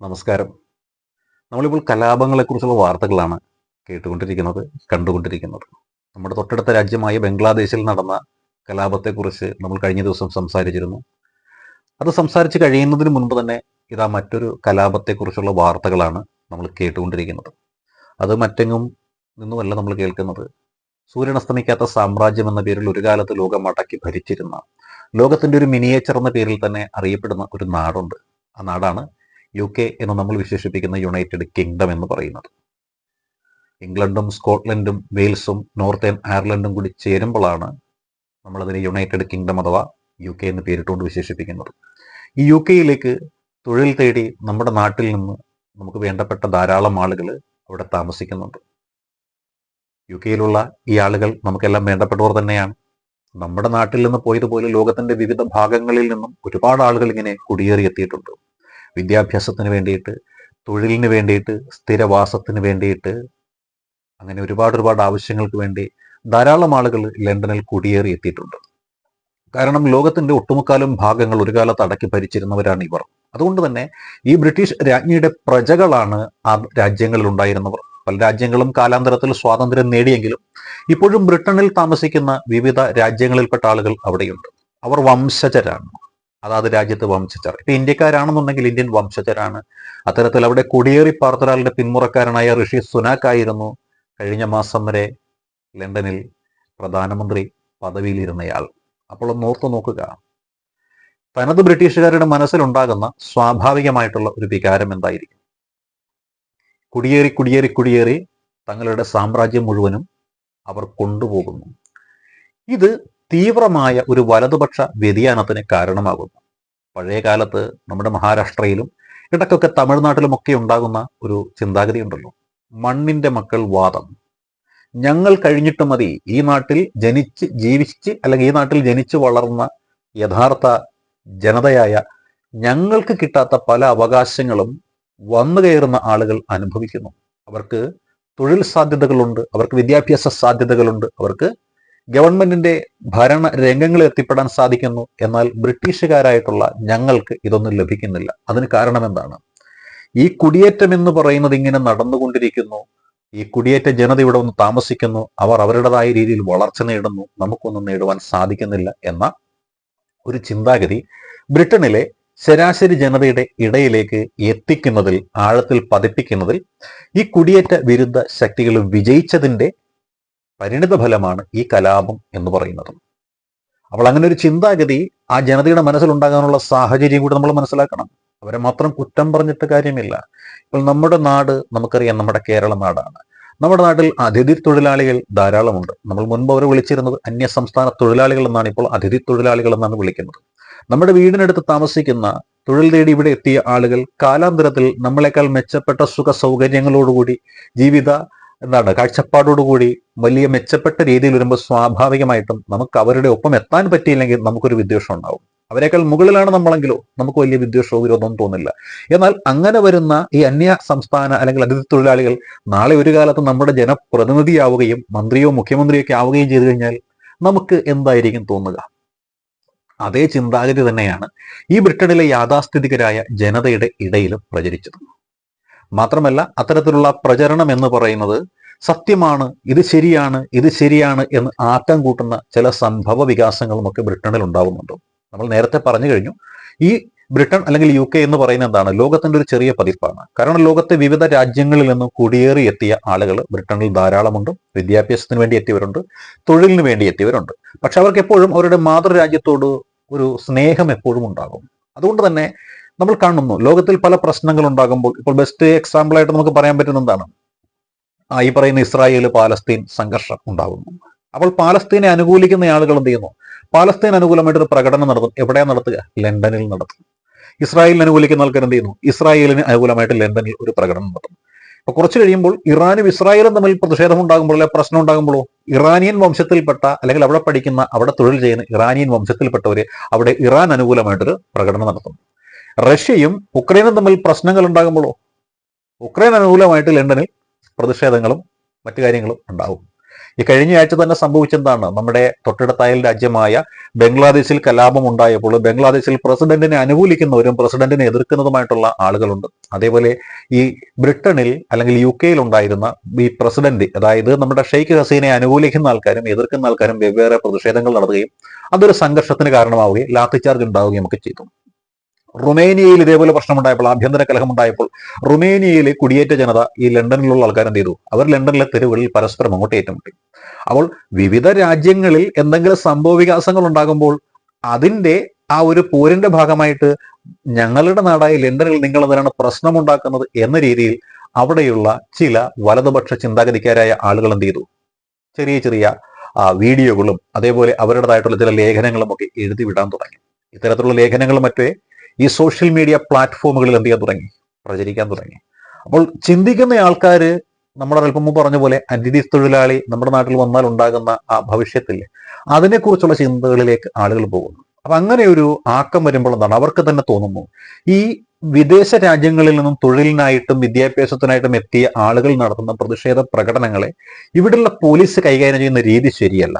നമസ്കാരം. നമ്മളിപ്പോൾ കലാപങ്ങളെക്കുറിച്ചുള്ള വാർത്തകളാണ് കേട്ടുകൊണ്ടിരിക്കുന്നത് കണ്ടുകൊണ്ടിരിക്കുന്നത്. നമ്മുടെ തൊട്ടടുത്ത രാജ്യമായ ബംഗ്ലാദേശിൽ നടന്ന കലാപത്തെക്കുറിച്ച് നമ്മൾ കഴിഞ്ഞ ദിവസം സംസാരിച്ചിരുന്നു. അത് സംസാരിച്ച് കഴിയുന്നതിന് മുൻപ് തന്നെ ഇതാ മറ്റൊരു കലാപത്തെക്കുറിച്ചുള്ള വാർത്തകളാണ് നമ്മൾ കേട്ടുകൊണ്ടിരിക്കുന്നത്. അത് മറ്റെങ്ങും നിന്നുമല്ല നമ്മൾ കേൾക്കുന്നത്. സൂര്യനസ്തമിക്കാത്ത സാമ്രാജ്യം എന്ന പേരിൽ ഒരു കാലത്ത് ലോകം അടക്കി ഭരിച്ചിരുന്ന ലോകത്തിന്റെ ഒരു മിനിയേച്ചർ എന്ന പേരിൽ തന്നെ അറിയപ്പെടുന്ന ഒരു നാടുണ്ട്. ആ നാടാണ് യു കെ എന്ന് നമ്മൾ വിശേഷിപ്പിക്കുന്ന യുണൈറ്റഡ് കിങ്ഡം എന്ന് പറയുന്നത്. ഇംഗ്ലണ്ടും സ്കോട്ട്ലൻഡും വെയിൽസും നോർത്തേൺ അയർലൻഡും കൂടി ചേരുമ്പോഴാണ് നമ്മളതിനെ യുണൈറ്റഡ് കിങ്ഡം അഥവാ യു കെ എന്ന് പേരിട്ടുകൊണ്ട് വിശേഷിപ്പിക്കുന്നത്. ഈ യു കെയിലേക്ക് തൊഴിൽ തേടി നമ്മുടെ നാട്ടിൽ നിന്ന് നമുക്ക് വേണ്ടപ്പെട്ട ധാരാളം ആളുകൾ അവിടെ താമസിക്കുന്നുണ്ട്. യു കെയിലുള്ള ഈ ആളുകൾ നമുക്കെല്ലാം വേണ്ടപ്പെട്ടവർ തന്നെയാണ്. നമ്മുടെ നാട്ടിൽ നിന്ന് പോയതുപോലെ ലോകത്തിന്റെ വിവിധ ഭാഗങ്ങളിൽ നിന്നും ഒരുപാട് ആളുകൾ ഇങ്ങനെ കുടിയേറി എത്തിയിട്ടുണ്ട് വിദ്യാഭ്യാസത്തിന് വേണ്ടിയിട്ട് തൊഴിലിന് വേണ്ടിയിട്ട് സ്ഥിരവാസത്തിന് വേണ്ടിയിട്ട് അങ്ങനെ ഒരുപാട് ഒരുപാട് ആവശ്യങ്ങൾക്ക് വേണ്ടി ധാരാളം ആളുകൾ ലണ്ടനിൽ കുടിയേറി എത്തിയിട്ടുണ്ട്. കാരണം ലോകത്തിന്റെ ഒട്ടുമുക്കാലും ഭാഗങ്ങൾ ഒരു കാലത്ത് അടക്കി ഭരിച്ചിരുന്നവരാണ് ഇവർ. അതുകൊണ്ട് തന്നെ ഈ ബ്രിട്ടീഷ് രാജ്ഞിയുടെ പ്രജകളാണ് ആ രാജ്യങ്ങളിൽ ഉണ്ടായിരുന്നവർ. പല രാജ്യങ്ങളും കാലാന്തരത്തിൽ സ്വാതന്ത്ര്യം നേടിയെങ്കിലും ഇപ്പോഴും ബ്രിട്ടനിൽ താമസിക്കുന്ന വിവിധ രാജ്യങ്ങളിൽപ്പെട്ട ആളുകൾ അവിടെയുണ്ട്. അവർ വംശജരാണ്. അതാത് രാജ്യത്ത് വംശജർ ഇപ്പൊ ഇന്ത്യക്കാരാണെന്നുണ്ടെങ്കിൽ ഇന്ത്യൻ വംശജരാണ്. അത്തരത്തിൽ അവിടെ കുടിയേറി പാർത്തരാളിന്റെ പിന്മുറക്കാരനായ ഋഷി സുനാക് ആയിരുന്നു കഴിഞ്ഞ മാസം വരെ ലണ്ടനിൽ പ്രധാനമന്ത്രി പദവിയിലിരുന്നയാൾ. അപ്പോൾ ഒന്ന് ഓർത്തു നോക്കുക. തനത് ബ്രിട്ടീഷുകാരുടെ മനസ്സിലുണ്ടാകുന്ന സ്വാഭാവികമായിട്ടുള്ള ഒരു വികാരം എന്തായിരിക്കും? കുടിയേറി കുടിയേറി കുടിയേറി തങ്ങളുടെ സാമ്രാജ്യം മുഴുവനും അവർ കൊണ്ടുപോകുന്നു. ഇത് തീവ്രമായ ഒരു വലതുപക്ഷ വ്യതിയാനത്തിന് കാരണമാകുന്നു. പഴയ കാലത്ത് നമ്മുടെ മഹാരാഷ്ട്രയിലും ഇടയ്ക്കൊക്കെ തമിഴ്നാട്ടിലുമൊക്കെ ഉണ്ടാകുന്ന ഒരു ചിന്താഗതി ഉണ്ടല്ലോ. മണ്ണിന്റെ മക്കൾ വാദം. ഞങ്ങൾ കഴിഞ്ഞിട്ട് മതി. ഈ നാട്ടിൽ ജനിച്ച് ജീവിച്ച് അല്ലെങ്കിൽ ഈ നാട്ടിൽ ജനിച്ചു വളർന്ന യഥാർത്ഥ ജനതയായ ഞങ്ങൾക്ക് കിട്ടാത്ത പല അവകാശങ്ങളും വന്നു കയറുന്ന ആളുകൾ അനുഭവിക്കുന്നു. അവർക്ക് തൊഴിൽ സാധ്യതകളുണ്ട്. അവർക്ക് വിദ്യാഭ്യാസ സാധ്യതകളുണ്ട്. അവർക്ക് ഗവൺമെന്റിന്റെ ഭരണ രംഗങ്ങളിൽ എത്തിപ്പെടാൻ സാധിക്കുന്നു എന്നാൽ ബ്രിട്ടീഷുകാരായിട്ടുള്ള ഞങ്ങൾക്ക് ഇതൊന്നും ലഭിക്കുന്നില്ല. അതിന് കാരണം എന്താണ്? ഈ കുടിയേറ്റം എന്ന് പറയുന്നത് ഇങ്ങനെ നടന്നുകൊണ്ടിരിക്കുന്നു. ഈ കുടിയേറ്റ ജനത ഇവിടെ ഒന്ന് താമസിക്കുന്നു. അവർ അവരുടേതായ രീതിയിൽ വളർച്ച നേടുന്നു. നമുക്കൊന്നും നേടുവാൻ സാധിക്കുന്നില്ല എന്ന ഒരു ചിന്താഗതി ബ്രിട്ടനിലെ ശരാശരി ജനതയുടെ ഇടയിലേക്ക് എത്തിക്കുന്നതിൽ ആഴത്തിൽ പതിപ്പിക്കുന്നതിൽ ഈ കുടിയേറ്റ വിരുദ്ധ ശക്തികൾ വിജയിച്ചതിന്റെ പരിണിത ഫലമാണ് ഈ കലാപം എന്ന് പറയുന്നത്. അപ്പോൾ അങ്ങനെ ഒരു ചിന്താഗതി ആ ജനതയുടെ മനസ്സിലുണ്ടാകാനുള്ള സാഹചര്യം കൂടി നമ്മൾ മനസ്സിലാക്കണം. അവരെ മാത്രം കുറ്റം പറഞ്ഞിട്ട് കാര്യമില്ല. ഇപ്പോൾ നമ്മുടെ നാട് നമുക്കറിയാം നമ്മുടെ കേരള നാടാണ്. നമ്മുടെ നാട്ടിൽ അതിഥി തൊഴിലാളികൾ ധാരാളമുണ്ട്. നമ്മൾ മുൻപ് അവരെ വിളിച്ചിരുന്നത് അന്യ സംസ്ഥാന തൊഴിലാളികൾ എന്നാണ് ഇപ്പോൾ അതിഥി തൊഴിലാളികൾ എന്നാണ് വിളിക്കുന്നത്. നമ്മുടെ വീടിനടുത്ത് താമസിക്കുന്ന തൊഴിൽ തേടി ഇവിടെ എത്തിയ ആളുകൾ കാലാന്തരത്തിൽ നമ്മളെക്കാൾ മെച്ചപ്പെട്ട സുഖ സൗകര്യങ്ങളോടുകൂടി ജീവിത എന്താണ് കാഴ്ചപ്പാടോടുകൂടി വലിയ മെച്ചപ്പെട്ട രീതിയിൽ വരുമ്പോൾ സ്വാഭാവികമായിട്ടും നമുക്ക് അവരുടെ ഒപ്പം എത്താൻ പറ്റിയില്ലെങ്കിൽ നമുക്കൊരു വിദ്വേഷം ഉണ്ടാവും. അവരെക്കാൾ മുകളിലാണ് നമ്മളെങ്കിലോ നമുക്ക് വലിയ വിദ്വേഷവും വിരോധവും തോന്നില്ല. എന്നാൽ അങ്ങനെ വരുന്ന ഈ അന്യ സംസ്ഥാന അല്ലെങ്കിൽ അതിഥി തൊഴിലാളികൾ നാളെ ഒരു കാലത്ത് നമ്മുടെ ജനപ്രതിനിധിയാവുകയും മന്ത്രിയോ മുഖ്യമന്ത്രിയോ ഒക്കെ ആവുകയും ചെയ്തു കഴിഞ്ഞാൽ നമുക്ക് എന്തായിരിക്കും തോന്നുക? അതേ ചിന്താഗതി തന്നെയാണ് ഈ ബ്രിട്ടനിലെ യാഥാസ്ഥിതികരായ ജനതയുടെ ഇടയിലും പ്രചരിച്ചത്. മാത്രമല്ല അത്തരത്തിലുള്ള പ്രചരണം എന്ന് പറയുന്നത് സത്യമാണ് ഇത് ശരിയാണ് ഇത് ശരിയാണ് എന്ന് ആക്കം കൂട്ടുന്ന ചില സംഭവ വികാസങ്ങളുമൊക്കെ ബ്രിട്ടനിൽ ഉണ്ടാവുന്നുണ്ട്. നമ്മൾ നേരത്തെ പറഞ്ഞു കഴിഞ്ഞു ഈ ബ്രിട്ടൻ അല്ലെങ്കിൽ യു കെ എന്ന് പറയുന്നത് എന്താണ്? ലോകത്തിന്റെ ഒരു ചെറിയ പതിപ്പാണ്. കാരണം ലോകത്തെ വിവിധ രാജ്യങ്ങളിൽ നിന്നും കുടിയേറി എത്തിയ ആളുകൾ ബ്രിട്ടനിൽ ധാരാളമുണ്ട് വിദ്യാഭ്യാസത്തിന് വേണ്ടി എത്തിയവരുണ്ട് തൊഴിലിന് വേണ്ടി എത്തിയവരുണ്ട്. പക്ഷെ അവർക്ക് എപ്പോഴും അവരുടെ മാതൃരാജ്യത്തോട് ഒരു സ്നേഹം എപ്പോഴും ഉണ്ടാകും. അതുകൊണ്ട് തന്നെ നമ്മൾ കാണുന്നു ലോകത്തിൽ പല പ്രശ്നങ്ങൾ ഉണ്ടാകുമ്പോൾ ഇപ്പോൾ ബെസ്റ്റ് എക്സാമ്പിൾ ആയിട്ട് നമുക്ക് പറയാൻ പറ്റുന്ന എന്താണ്? ഈ പറയുന്ന ഇസ്രായേൽ പാലസ്തീൻ സംഘർഷം ഉണ്ടാകുന്നു അപ്പോൾ പാലസ്തീനെ അനുകൂലിക്കുന്ന ആളുകൾ എന്ത് ചെയ്യുന്നു? പാലസ്തീൻ അനുകൂലമായിട്ടൊരു പ്രകടനം നടത്തും. എവിടെയാണ് നടത്തുക? ലണ്ടനിൽ നടത്തും. ഇസ്രായേലിനെ അനുകൂലിക്കുന്ന ആൾക്കാർ എന്ത് ചെയ്യുന്നു? ഇസ്രായേലിന് അനുകൂലമായിട്ട് ലണ്ടനിൽ ഒരു പ്രകടനം നടത്തും. അപ്പൊ കുറച്ച് കഴിയുമ്പോൾ ഇറാനും ഇസ്രായേലും തമ്മിൽ പ്രതിഷേധം ഉണ്ടാകുമ്പോൾ അല്ലെ പ്രശ്നം ഉണ്ടാകുമ്പോഴോ? ഇറാനിയൻ വംശത്തിൽപ്പെട്ട അല്ലെങ്കിൽ അവിടെ പഠിക്കുന്ന അവിടെ തൊഴിൽ ചെയ്യുന്ന ഇറാനിയൻ വംശത്തിൽപ്പെട്ടവര് അവിടെ ഇറാൻ അനുകൂലമായിട്ടൊരു പ്രകടനം നടത്തും. റഷ്യയും ഉക്രൈനും തമ്മിൽ പ്രശ്നങ്ങൾ ഉണ്ടാകുമ്പോഴോ? ഉക്രൈൻ അനുകൂലമായിട്ട് ലണ്ടനിൽ പ്രതിഷേധങ്ങളും മറ്റു കാര്യങ്ങളും ഉണ്ടാവും. ഈ കഴിഞ്ഞ ആഴ്ച തന്നെ സംഭവിച്ചെന്താണ്? നമ്മുടെ തൊട്ടടുത്ത അയൽ രാജ്യമായ ബംഗ്ലാദേശിൽ കലാപം ഉണ്ടായപ്പോൾ ബംഗ്ലാദേശിൽ പ്രസിഡന്റിനെ അനുകൂലിക്കുന്നവരും പ്രസിഡന്റിനെ എതിർക്കുന്നതുമായിട്ടുള്ള ആളുകളുണ്ട്. അതേപോലെ ഈ ബ്രിട്ടനിൽ അല്ലെങ്കിൽ യു കെയിൽ ഉണ്ടായിരുന്ന ഈ പ്രസിഡന്റ് അതായത് നമ്മുടെ ഷെയ്ഖ് ഹസീനെ അനുകൂലിക്കുന്ന ആൾക്കാരും എതിർക്കുന്ന ആൾക്കാരും വെവ്വേറെ പ്രതിഷേധങ്ങൾ നടത്തുകയും അതൊരു സംഘർഷത്തിന് കാരണമാവുകയും ലാത്തിചാർജ് ഉണ്ടാവുകയും ഒക്കെ ചെയ്തു. റുമേനിയയിൽ ഇതേപോലെ പ്രശ്നമുണ്ടായപ്പോൾ ആഭ്യന്തര കലഹം ഉണ്ടായപ്പോൾ റുമേനിയയിലെ കുടിയേറ്റ ജനത ഈ ലണ്ടനിലുള്ള ആൾക്കാർ എന്ത് ചെയ്തു? അവർ ലണ്ടനിലെ തെരുവുകളിൽ പരസ്പരം അങ്ങോട്ട് ഏറ്റുമുട്ടി. അപ്പോൾ വിവിധ രാജ്യങ്ങളിൽ എന്തെങ്കിലും സംഭവ വികാസങ്ങൾ ഉണ്ടാകുമ്പോൾ അതിന്റെ ആ ഒരു പോരിന്റെ ഭാഗമായിട്ട് ഞങ്ങളുടെ നാടായ ലണ്ടനിൽ നിങ്ങൾ എന്തിനാണ് പ്രശ്നമുണ്ടാക്കുന്നത് എന്ന രീതിയിൽ അവിടെയുള്ള ചില വലതുപക്ഷ ചിന്താഗതിക്കാരായ ആളുകൾ എന്ത് ചെയ്തു? ചെറിയ ചെറിയ വീഡിയോകളും അതേപോലെ അവരുടേതായിട്ടുള്ള ചില ലേഖനങ്ങളും ഒക്കെ എഴുതി വിടാൻ തുടങ്ങി. ഇത്തരത്തിലുള്ള ലേഖനങ്ങളും മറ്റേ ഈ സോഷ്യൽ മീഡിയ പ്ലാറ്റ്ഫോമുകളിൽ എന്ത് ചെയ്യാൻ തുടങ്ങി? പ്രചരിക്കാൻ തുടങ്ങി. അപ്പോൾ ചിന്തിക്കുന്ന ആൾക്കാർ നമ്മുടെ അല്പം മുമ്പ് പറഞ്ഞ പോലെ അതിഥി തൊഴിലാളി നമ്മുടെ നാട്ടിൽ വന്നാൽ ഉണ്ടാകുന്ന ആ ഭവിഷ്യത്തിൽ അതിനെക്കുറിച്ചുള്ള ചിന്തകളിലേക്ക് ആളുകൾ പോകുന്നു. അപ്പൊ അങ്ങനെ ഒരു ആക്കം വരുമ്പോൾ എന്താണ്? അവർക്ക് തന്നെ തോന്നുന്നു. ഈ വിദേശ രാജ്യങ്ങളിൽ നിന്നും തൊഴിലിനായിട്ടും വിദ്യാഭ്യാസത്തിനായിട്ടും എത്തിയ ആളുകൾ നടത്തുന്ന പ്രതിഷേധ പ്രകടനങ്ങളെ ഇവിടെയുള്ള പോലീസ് കൈകാര്യം ചെയ്യുന്ന രീതി ശരിയല്ല.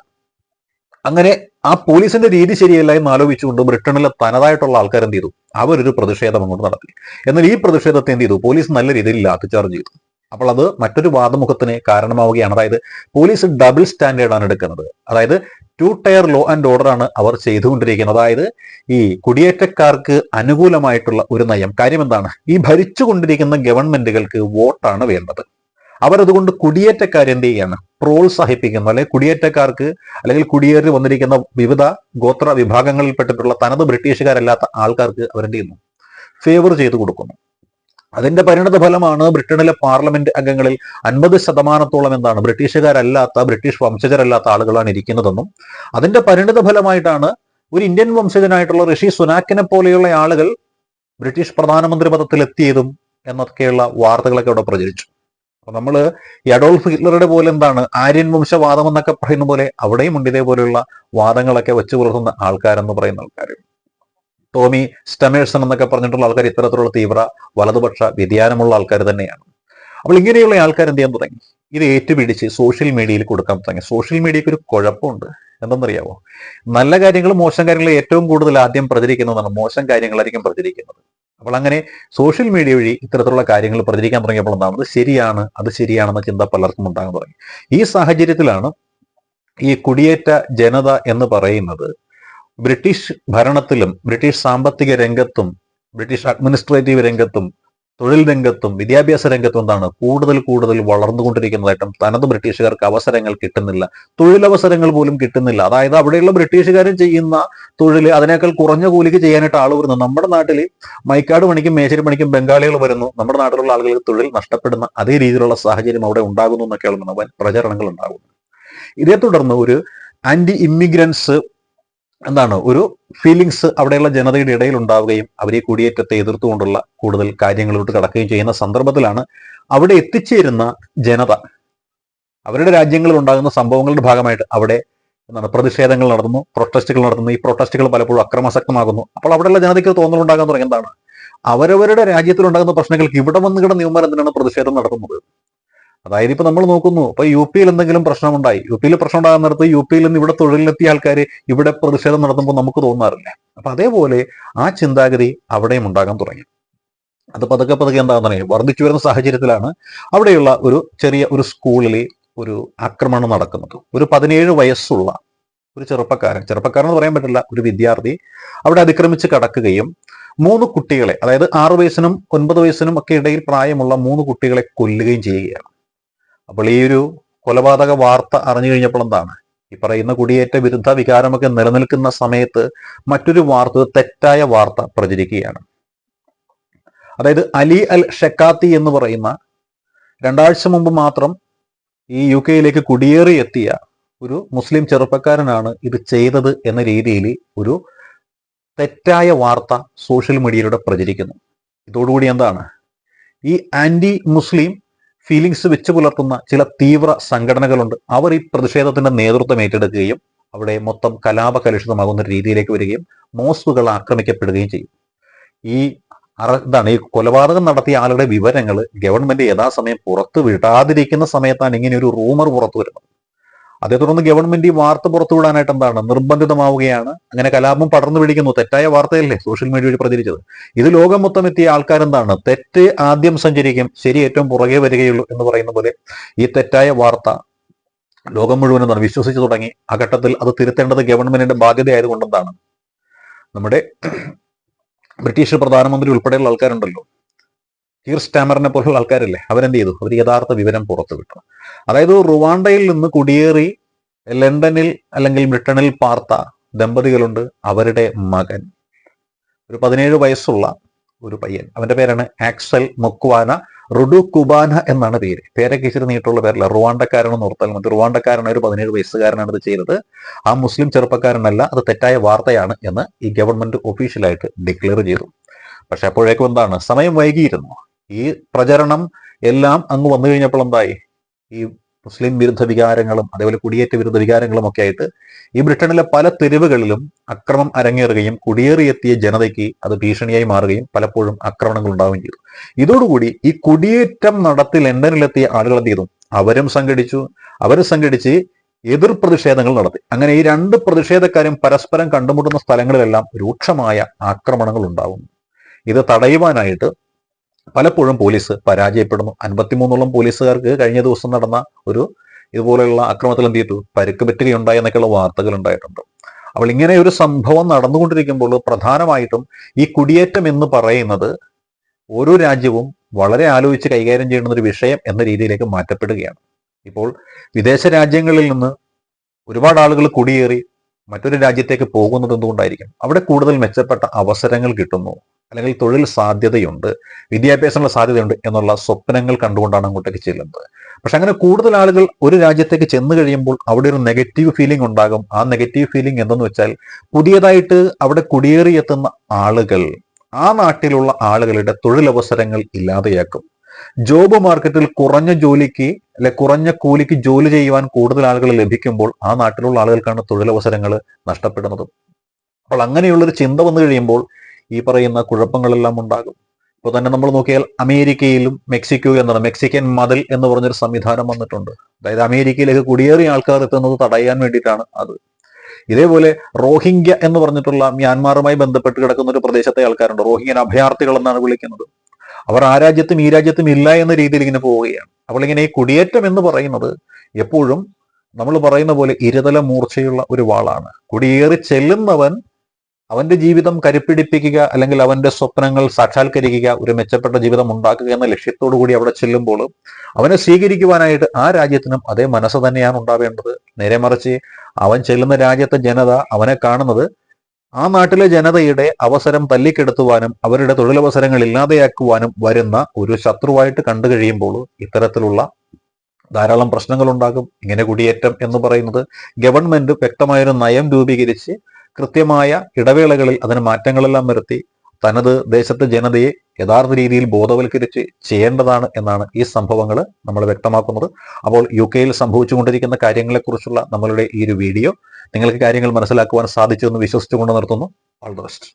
അങ്ങനെ ആ പോലീസിന്റെ രീതി ശരിയല്ല എന്ന് ആലോചിച്ചുകൊണ്ട് ബ്രിട്ടനിലെ തനതായിട്ടുള്ള ആൾക്കാർ എന്ത് ചെയ്തു? അവരൊരു പ്രതിഷേധം അങ്ങോട്ട് നടത്തി. എന്നാൽ ഈ പ്രതിഷേധത്തെ എന്ത് ചെയ്തു? പോലീസ് നല്ല രീതിയിൽ ലാത്തിച്ചാർജ് ചെയ്തു. അപ്പോൾ അത് മറ്റൊരു വാദമുഖത്തിന് കാരണമാവുകയാണ്. അതായത് പോലീസ് ഡബിൾ സ്റ്റാൻഡേർഡാണ് എടുക്കുന്നത്. അതായത് two tier law and order ആണ് അവർ ചെയ്തുകൊണ്ടിരിക്കുന്നത്. അതായത് ഈ കുടിയേറ്റക്കാർക്ക് അനുകൂലമായിട്ടുള്ള ഒരു നയം. കാര്യം എന്താണ്? ഈ ഭരിച്ചുകൊണ്ടിരിക്കുന്ന ഗവൺമെന്റുകൾക്ക് വോട്ടാണ് വേണ്ടത്. അവരതുകൊണ്ട് കുടിയേറ്റക്കാരെ എന്ത് ചെയ്യാണ്? പ്രോത്സാഹിപ്പിക്കുന്നു. അല്ലെങ്കിൽ കുടിയേറ്റക്കാർക്ക് അല്ലെങ്കിൽ കുടിയേറി വന്നിരിക്കുന്ന വിവിധ ഗോത്ര വിഭാഗങ്ങളിൽപ്പെട്ടിട്ടുള്ള തനത് ബ്രിട്ടീഷുകാരല്ലാത്ത ആൾക്കാർക്ക് അവരെന്ത് ചെയ്യുന്നു? ഫേവർ ചെയ്തു കൊടുക്കുന്നു. അതിന്റെ പരിണത ഫലമാണ് ബ്രിട്ടനിലെ പാർലമെന്റ് അംഗങ്ങളിൽ അൻപത് ശതമാനത്തോളം എന്താണ് ബ്രിട്ടീഷുകാരല്ലാത്ത ബ്രിട്ടീഷ് വംശജരല്ലാത്ത ആളുകളാണ് ഇരിക്കുന്നതെന്നും അതിന്റെ പരിണത ഫലമായിട്ടാണ് ഒരു ഇന്ത്യൻ വംശജനായിട്ടുള്ള ഋഷി സുനാക്കിനെ പോലെയുള്ള ആളുകൾ ബ്രിട്ടീഷ് പ്രധാനമന്ത്രി പദത്തിൽ എത്തിയതും എന്നൊക്കെയുള്ള വാർത്തകളൊക്കെ അവിടെ പ്രചരിച്ചു. അപ്പൊ നമ്മൾ അഡോൾഫ് ഹിറ്റ്ലറുടെ പോലെ എന്താണ് ആര്യൻ വംശവാദം എന്നൊക്കെ പറയുന്ന പോലെ അവിടെയും ഉണ്ട് ഇതേപോലെയുള്ള വാദങ്ങളൊക്കെ വെച്ചു പുലർത്തുന്ന ആൾക്കാരെന്ന് പറയുന്ന ആൾക്കാർ ടോമി സ്റ്റമേഴ്സൺ എന്നൊക്കെ പറഞ്ഞിട്ടുള്ള ആൾക്കാർ ഇത്തരത്തിലുള്ള തീവ്ര വലതുപക്ഷ വ്യതിയാനമുള്ള ആൾക്കാർ തന്നെയാണ്. അപ്പോൾ ഇങ്ങനെയുള്ള ആൾക്കാർ എന്ത് ചെയ്യാൻ തുടങ്ങി? ഇത് ഏറ്റുപിടിച്ച് സോഷ്യൽ മീഡിയയിൽ കൊടുക്കാൻ തുടങ്ങി. സോഷ്യൽ മീഡിയക്ക് ഒരു കുഴപ്പമുണ്ട്. എന്തെന്നറിയാമോ നല്ല കാര്യങ്ങളും മോശം കാര്യങ്ങളും ഏറ്റവും കൂടുതൽ ആദ്യം പ്രചരിക്കുന്നതാണ്. മോശം കാര്യങ്ങളായിരിക്കും പ്രചരിക്കുന്നത്. അപ്പോൾ അങ്ങനെ സോഷ്യൽ മീഡിയ വഴി ഇത്തരത്തിലുള്ള കാര്യങ്ങൾ പ്രചരിക്കാൻ തുടങ്ങിയപ്പോൾ എന്താണ് ശരിയാണ് അത് ശരിയാണെന്ന ചിന്ത പലർക്കും ഉണ്ടാകാൻ തുടങ്ങി. ഈ സാഹചര്യത്തിലാണ് ഈ കുടിയേറ്റ ജനത എന്ന് പറയുന്നത് ബ്രിട്ടീഷ് ഭരണത്തിലും ബ്രിട്ടീഷ് സാമ്പത്തിക രംഗത്തും ബ്രിട്ടീഷ് അഡ്മിനിസ്ട്രേറ്റീവ് രംഗത്തും തൊഴിൽ രംഗത്തും വിദ്യാഭ്യാസ രംഗത്തും എന്താണ് കൂടുതൽ കൂടുതൽ വളർന്നുകൊണ്ടിരിക്കുന്നതായിട്ടും തനത് ബ്രിട്ടീഷുകാർക്ക് അവസരങ്ങൾ കിട്ടുന്നില്ല. തൊഴിലവസരങ്ങൾ പോലും കിട്ടുന്നില്ല. അതായത് അവിടെയുള്ള ബ്രിട്ടീഷുകാർ ചെയ്യുന്ന തൊഴിൽ അതിനേക്കാൾ കുറഞ്ഞ കൂലിക്ക് ചെയ്യാനായിട്ട് ആൾ വരുന്നു. നമ്മുടെ നാട്ടിൽ മൈക്കാട് പണിക്കും മേശരി പണിക്കും ബംഗാളികൾ വരുന്നു. നമ്മുടെ നാട്ടിലുള്ള ആളുകൾക്ക് തൊഴിൽ നഷ്ടപ്പെടുന്ന അതേ രീതിയിലുള്ള സാഹചര്യം അവിടെ ഉണ്ടാകുന്നു എന്നൊക്കെയാണ് പ്രചരണങ്ങൾ ഉണ്ടാകുന്നത്. ഇതേ തുടർന്ന് ഒരു ആന്റി ഇമ്മിഗ്രൻസ് എന്താണ് ഒരു ഫീലിങ്സ് അവിടെയുള്ള ജനതയുടെ ഇടയിൽ ഉണ്ടാവുകയും അവരെ കുടിയേറ്റത്തെ എതിർത്തുകൊണ്ടുള്ള കൂടുതൽ കാര്യങ്ങളിലോട്ട് കടക്കുകയും ചെയ്യുന്ന സന്ദർഭത്തിലാണ് അവിടെ എത്തിച്ചേരുന്ന ജനത. അവരുടെ രാജ്യങ്ങളിൽ ഉണ്ടാകുന്ന സംഭവങ്ങളുടെ ഭാഗമായിട്ട് അവിടെ എന്താണ് പ്രതിഷേധങ്ങൾ നടത്തുന്നു പ്രൊട്ടസ്റ്റുകൾ നടത്തുന്നു. ഈ പ്രൊട്ടസ്റ്റുകൾ പലപ്പോഴും അക്രമാസക്തമാകുന്നു. അപ്പോൾ അവിടെയുള്ള ജനതയ്ക്ക് തോന്നലുണ്ടാകാൻ തുടങ്ങി. എന്താണ്? അവരവരുടെ രാജ്യത്തിലുണ്ടാകുന്ന പ്രശ്നങ്ങൾക്ക് ഇവിടെ വന്നുകിടന്ന് ഇവന്മാർ എന്തിനാണ് പ്രതിഷേധം നടത്തുന്നത്? അതായത് ഇപ്പൊ നമ്മൾ നോക്കുന്നു ഇപ്പൊ യു പിയിൽ എന്തെങ്കിലും പ്രശ്നമുണ്ടായി യു പിയിൽ പ്രശ്നം ഉണ്ടാകുന്നിടത്ത് യു പിയിൽ നിന്ന് ഇവിടെ തൊഴിലിലെത്തിയ ആൾക്കാർ ഇവിടെ പ്രതിഷേധം നടത്തുമ്പോൾ നമുക്ക് തോന്നാറില്ല. അപ്പൊ അതേപോലെ ആ ചിന്താഗതി അവിടെയും ഉണ്ടാകാൻ തുടങ്ങി. അത് പതുക്കെ പതുക്കെ എന്താണെന്ന് അറിയാം? വർദ്ധിച്ചു വരുന്ന സാഹചര്യത്തിലാണ് അവിടെയുള്ള ഒരു ചെറിയ ഒരു സ്കൂളിൽ ഒരു ആക്രമണം നടക്കുന്നത്. ഒരു പതിനേഴ് വയസ്സുള്ള ഒരു ചെറുപ്പക്കാരൻ ചെറുപ്പക്കാരൻ എന്ന് പറയാൻ പറ്റില്ല ഒരു വിദ്യാർത്ഥി അവിടെ അതിക്രമിച്ച് കടക്കുകയും മൂന്ന് കുട്ടികളെ അതായത് ആറു വയസ്സിനും ഒൻപത് വയസ്സിനും ഒക്കെ ഇടയിൽ പ്രായമുള്ള മൂന്ന് കുട്ടികളെ കൊല്ലുകയും ചെയ്യുകയാണ്. അപ്പോൾ ഈ ഒരു കൊലപാതക വാർത്ത അറിഞ്ഞു കഴിഞ്ഞപ്പോൾ എന്താണ്? ഈ പറയുന്ന കുടിയേറ്റ വിരുദ്ധ വികാരമൊക്കെ നിലനിൽക്കുന്ന സമയത്ത് മറ്റൊരു വാർത്ത തെറ്റായ വാർത്ത പ്രചരിക്കുകയാണ്. അതായത് അലി അൽ ഷെക്കാത്തി എന്ന് പറയുന്ന രണ്ടാഴ്ച മുമ്പ് മാത്രം ഈ യു കെയിലേക്ക് കുടിയേറി എത്തിയ ഒരു മുസ്ലിം ചെറുപ്പക്കാരനാണ് ഇത് ചെയ്തത് എന്ന രീതിയിൽ ഒരു തെറ്റായ വാർത്ത സോഷ്യൽ മീഡിയയിലൂടെ പ്രചരിക്കുന്നു. ഇതോടുകൂടി എന്താണ്? ഈ ആന്റി മുസ്ലിം ഫീലിങ്സ് വെച്ച് പുലർത്തുന്ന ചില തീവ്ര സംഘടനകളുണ്ട്. അവർ ഈ പ്രതിഷേധത്തിന്റെ നേതൃത്വം ഏറ്റെടുക്കുകയും അവിടെ മൊത്തം കലാപകലുഷിതമാകുന്ന രീതിയിലേക്ക് വരികയും മോസ്കുകൾ ആക്രമിക്കപ്പെടുകയും ചെയ്യും. ഈ ഇതാണ് ഈ കൊലപാതകം നടത്തിയ ആളുടെ വിവരങ്ങൾ ഗവൺമെന്റ് യഥാസമയം പുറത്തു വിടാതിരിക്കുന്ന സമയത്താണ് ഇങ്ങനെ ഒരു റൂമർ പുറത്തു വരുന്നത് അതേ തുടർന്ന് ഗവൺമെന്റ് ഈ വാർത്ത പുറത്തുവിടാനായിട്ട് എന്താണ്? നിർബന്ധിതമാവുകയാണ്. അങ്ങനെ കലാപം പടർന്നു പിടിക്കുന്നു. തെറ്റായ വാർത്തയല്ലേ സോഷ്യൽ മീഡിയ വഴി പ്രചരിച്ചത്? ഇത് ലോകം മൊത്തം എത്തിയ ആൾക്കാരെന്താണ്? തെറ്റ് ആദ്യം സഞ്ചരിക്കും. ശരി ഏറ്റവും പുറകെ വരികയുള്ളൂ എന്ന് പറയുന്ന പോലെ ഈ തെറ്റായ വാർത്ത ലോകം മുഴുവൻ എന്താണ്? വിശ്വസിച്ചു തുടങ്ങി. ആ ഘട്ടത്തിൽ അത് തിരുത്തേണ്ടത് ഗവൺമെന്റിന്റെ ബാധ്യതയായതുകൊണ്ടെന്താണ് നമ്മുടെ ബ്രിട്ടീഷ് പ്രധാനമന്ത്രി ഉൾപ്പെടെയുള്ള ആൾക്കാരുണ്ടല്ലോ. കീർ സ്റ്റാമറിനെ പോലുള്ള ആൾക്കാരല്ലേ അവരെന്ത് ചെയ്തു അവർ യഥാർത്ഥ വിവരം പുറത്തു വിട്ടു. അതായത് റുവാണ്ടയിൽ നിന്ന് കുടിയേറി ലണ്ടനിൽ അല്ലെങ്കിൽ ബ്രിട്ടനിൽ പാർത്ത ദമ്പതികളുണ്ട് അവരുടെ മകൻ. ഒരു പതിനേഴ് വയസ്സുള്ള ഒരു പയ്യൻ. അവന്റെ പേരാണ് ആക്സൽ മൊക്വാന റുഡു കുബാന എന്നാണ് പേര്. പേരൊക്കെ ഇച്ചിരി നീട്ടുള്ള പേരല്ല റുവാണ്ടക്കാരനെന്ന് ഓർത്താൽ മതി. റുവാണ്ടക്കാരനായ ഒരു പതിനേഴ് വയസ്സുകാരനാണ് ഇത് ചെയ്തത്. ആ മുസ്ലിം ചെറുപ്പക്കാരനല്ല അത് തെറ്റായ വാർത്തയാണ് എന്ന് ഈ ഗവൺമെന്റ് ഒഫീഷ്യലായിട്ട് ഡിക്ലെയർ ചെയ്തു. പക്ഷെ അപ്പോഴേക്കും എന്താണ്? സമയം വൈകിയിരുന്നു. ഈ പ്രചരണം എല്ലാം അങ്ങ് വന്നു കഴിഞ്ഞപ്പോൾ എന്തായി? ഈ മുസ്ലിം വിരുദ്ധ വികാരങ്ങളും അതേപോലെ കുടിയേറ്റ വിരുദ്ധ വികാരങ്ങളും ഒക്കെ ആയിട്ട് ഈ ബ്രിട്ടനിലെ പല തെരുവുകളിലും അക്രമം അരങ്ങേറുകയും കുടിയേറിയെത്തിയ ജനതയ്ക്ക് അത് ഭീഷണിയായി മാറുകയും പലപ്പോഴും ആക്രമണങ്ങൾ ഉണ്ടാവുകയും ചെയ്തു. ഇതോടുകൂടി ഈ കുടിയേറ്റം നടത്തി ലണ്ടനിലെത്തിയ ആളുകൾ എന്ത് ചെയ്തു? അവരും സംഘടിച്ചു. അവരും സംഘടിച്ച് എതിർ പ്രതിഷേധങ്ങൾ നടത്തി. അങ്ങനെ ഈ രണ്ട് പ്രതിഷേധക്കാരും പരസ്പരം കണ്ടുമുട്ടുന്ന സ്ഥലങ്ങളിലെല്ലാം രൂക്ഷമായ ആക്രമണങ്ങൾ ഉണ്ടാവുന്നു. ഇത് തടയുവാനായിട്ട് പലപ്പോഴും പോലീസ് പരാജയപ്പെടുന്നു. അൻപത്തിമൂന്നോളം പോലീസുകാർക്ക് കഴിഞ്ഞ ദിവസം നടന്ന ഒരു ഇതുപോലെയുള്ള അക്രമത്തിൽ എന്ത് ചെയ്തു? പരുക്ക് പറ്റുകയുണ്ടായി എന്നൊക്കെയുള്ള വാർത്തകൾ ഉണ്ടായിട്ടുണ്ട്. അപ്പോൾ ഇങ്ങനെ ഒരു സംഭവം നടന്നുകൊണ്ടിരിക്കുമ്പോൾ പ്രധാനമായിട്ടും ഈ കുടിയേറ്റം എന്ന് പറയുന്നത് ഓരോ രാജ്യവും വളരെ ആലോചിച്ച് കൈകാര്യം ചെയ്യുന്ന ഒരു വിഷയം എന്ന രീതിയിലേക്ക് മാറ്റപ്പെടുകയാണ്. ഇപ്പോൾ വിദേശ രാജ്യങ്ങളിൽ നിന്ന് ഒരുപാട് ആളുകൾ കുടിയേറി മറ്റൊരു രാജ്യത്തേക്ക് പോകുന്നത് എന്തുകൊണ്ടായിരിക്കും? അവിടെ കൂടുതൽ മെച്ചപ്പെട്ട അവസരങ്ങൾ കിട്ടുന്നു. അല്ലെങ്കിൽ തൊഴിൽ സാധ്യതയുണ്ട് വിദ്യാഭ്യാസമുള്ള സാധ്യതയുണ്ട് എന്നുള്ള സ്വപ്നങ്ങൾ കണ്ടുകൊണ്ടാണ് അങ്ങോട്ടേക്ക് ചെല്ലുന്നത്. പക്ഷെ അങ്ങനെ കൂടുതൽ ആളുകൾ ഒരു രാജ്യത്തേക്ക് ചെന്ന് കഴിയുമ്പോൾ അവിടെ ഒരു നെഗറ്റീവ് ഫീലിംഗ് ഉണ്ടാകും. ആ നെഗറ്റീവ് ഫീലിംഗ് എന്തെന്ന് വെച്ചാൽ പുതിയതായിട്ട് അവിടെ കുടിയേറിയെത്തുന്ന ആളുകൾ ആ നാട്ടിലുള്ള ആളുകളുടെ തൊഴിലവസരങ്ങൾ ഇല്ലാതെയാക്കും. ജോബ് മാർക്കറ്റിൽ കുറഞ്ഞ ജോലിക്ക് അല്ലെ കുറഞ്ഞ കൂലിക്ക് ജോലി ചെയ്യുവാൻ കൂടുതൽ ആളുകൾ ലഭിക്കുമ്പോൾ ആ നാട്ടിലുള്ള ആളുകൾക്കാണ് തൊഴിലവസരങ്ങൾ നഷ്ടപ്പെടുന്നത്. അപ്പോൾ അങ്ങനെയുള്ളൊരു ചിന്ത വന്നു കഴിയുമ്പോൾ ഈ പറയുന്ന കുഴപ്പങ്ങളെല്ലാം ഉണ്ടാകും. ഇപ്പോൾ തന്നെ നമ്മൾ നോക്കിയാൽ അമേരിക്കയിലും മെക്സിക്കോ എന്നാണ്. മെക്സിക്കൻ മതിൽ എന്ന് പറഞ്ഞൊരു സംവിധാനം വന്നിട്ടുണ്ട്. അതായത് അമേരിക്കയിലേക്ക് കുടിയേറിയ ആൾക്കാർ എത്തുന്നത് തടയാൻ വേണ്ടിയിട്ടാണ് അത്. ഇതേപോലെ റോഹിംഗ്യ എന്ന് പറഞ്ഞിട്ടുള്ള മ്യാൻമാറുമായി ബന്ധപ്പെട്ട് കിടക്കുന്ന ഒരു പ്രദേശത്തെ ആൾക്കാരുണ്ട്. റോഹിംഗ്യൻ അഭയാർത്ഥികൾ എന്നാണ് വിളിക്കുന്നത്. അവർ ആ രാജ്യത്തും ഈ രാജ്യത്തും ഇല്ല എന്ന രീതിയിൽ ഇങ്ങനെ പോവുകയാണ്. അപ്പോൾ ഇങ്ങനെ ഈ കുടിയേറ്റം എന്ന് പറയുന്നത് എപ്പോഴും നമ്മൾ പറയുന്ന പോലെ ഇരുതല മൂർച്ചയുള്ള ഒരു വാളാണ്. കുടിയേറി ചെല്ലുന്നവൻ അവന്റെ ജീവിതം കരുപ്പിടിപ്പിക്കുക അല്ലെങ്കിൽ അവന്റെ സ്വപ്നങ്ങൾ സാക്ഷാത്കരിക്കുക ഒരു മെച്ചപ്പെട്ട ജീവിതം ഉണ്ടാക്കുക എന്ന ലക്ഷ്യത്തോടു കൂടി അവിടെ ചെല്ലുമ്പോൾ അവനെ സ്വീകരിക്കുവാനായിട്ട് ആ രാജ്യത്തിനും അതേ മനസ്സ് തന്നെയാണ് ഉണ്ടാവേണ്ടത്. നേരെ മറിച്ച് അവൻ ചെല്ലുന്ന രാജ്യത്തെ ജനത അവനെ കാണുന്നത് ആ നാട്ടിലെ ജനതയുടെ അവസരം തല്ലിക്കെടുത്തുവാനും അവരുടെ തൊഴിലവസരങ്ങൾ ഇല്ലാതെയാക്കുവാനും വരുന്ന ഒരു ശത്രുവായിട്ട് കണ്ടു കഴിയുമ്പോൾ ഇത്തരത്തിലുള്ള ധാരാളം പ്രശ്നങ്ങൾ ഉണ്ടാകും ഇങ്ങനെ കുടിയേറ്റം എന്ന് പറയുന്നത് ഗവൺമെന്റ് വ്യക്തമായൊരു നയം രൂപീകരിച്ച് കൃത്യമായ ഇടവേളകളിൽ അതിന് മാറ്റങ്ങളെല്ലാം വരുത്തി തനത് ദേശത്തെ ജനതയെ യഥാർത്ഥ രീതിയിൽ ബോധവൽക്കരിച്ച് ചെയ്യേണ്ടതാണ് എന്നാണ് ഈ സംഭവങ്ങൾ നമ്മൾ വ്യക്തമാക്കുന്നത്. അപ്പോൾ യു കെയിൽ സംഭവിച്ചുകൊണ്ടിരിക്കുന്ന കാര്യങ്ങളെക്കുറിച്ചുള്ള നമ്മളുടെ ഈ ഒരു വീഡിയോ നിങ്ങൾക്ക് കാര്യങ്ങൾ മനസ്സിലാക്കുവാൻ സാധിച്ചു എന്ന് വിശ്വസിച്ചുകൊണ്ട് നിർത്തുന്നു. All the best